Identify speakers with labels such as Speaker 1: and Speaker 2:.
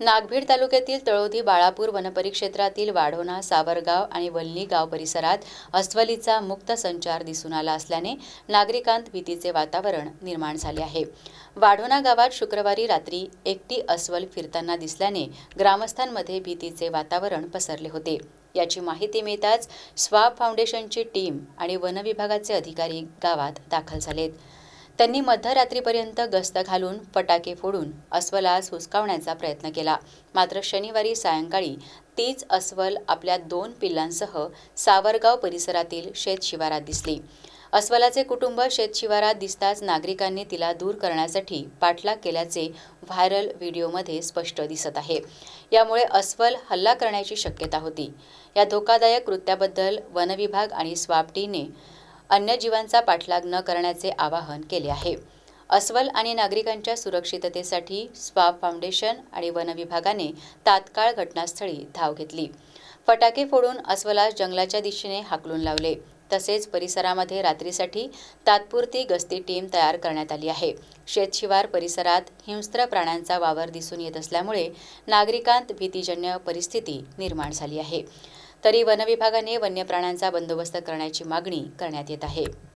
Speaker 1: नागभीड तालुक्यातील तळोधी बाळापूर वनपरिक्षेत्रातील वाढोणा सावरगाव आणि वल्ली गाव परिसरात अस्वलीचा मुक्त संचार दिसून आला असल्याने नागरिकांत भीतीचे वातावरण निर्माण झाले आहे. वाढोणा गावात शुक्रवारी रात्री एकटी अस्वल फिरताना दिसल्याने ग्रामस्थांमध्ये भीतीचे वातावरण पसरले होते. याची माहिती मिळताच स्वाब फाउंडेशनची टीम आणि वनविभागाचे अधिकारी गावात दाखल झालेत. त्यांनी मध्यरात्रीपर्यंत गस्त घालून फटाके फोडून अस्वलास हुसकावण्याचा प्रयत्न केला. मात्र शनिवारी सायंकाळी तीच अस्वल आपल्या दोन पिल्लांसह सावरगाव परिसरातील शेतशिवारात दिसली. अस्वलाचे कुटुंब शेतशिवारात दिसताच नागरिकांनी तिला दूर करण्यासाठी पाठलाग केल्याचे व्हायरल व्हिडिओमध्ये स्पष्ट दिसत आहे. यामुळे अस्वल हल्ला करण्याची शक्यता होती. या धोकादायक कृत्याबद्दल वनविभाग आणि स्वापटीने अन्य जीवांचा पाठलाग न करण्याचे आवाहन केले आहे. अस्वल आणि नागरिकांच्या सुरक्षिततेसाठी स्वा फाउंडेशन आणि वन विभागाने तात्काळ घटनास्थळी धाव घेतली. फटाके फोडून अस्वलास जंगलाच्या दिशेने हाकलून लावले. तसेच परिसरामध्ये रात्रीसाठी तात्पुरती गस्ती टीम तयार करण्यात आली आहे. शेतशिवार परिसरात हिंस्त्र प्राण्यांचा वावर दिसून येत असल्यामुळे नागरिकांत भीतीजन्य परिस्थिती निर्माण झाली आहे. तरी वनविभागाने वन्य प्राण्यांचा बंदोबस्त करण्याची मागणी करण्यात येत आहे.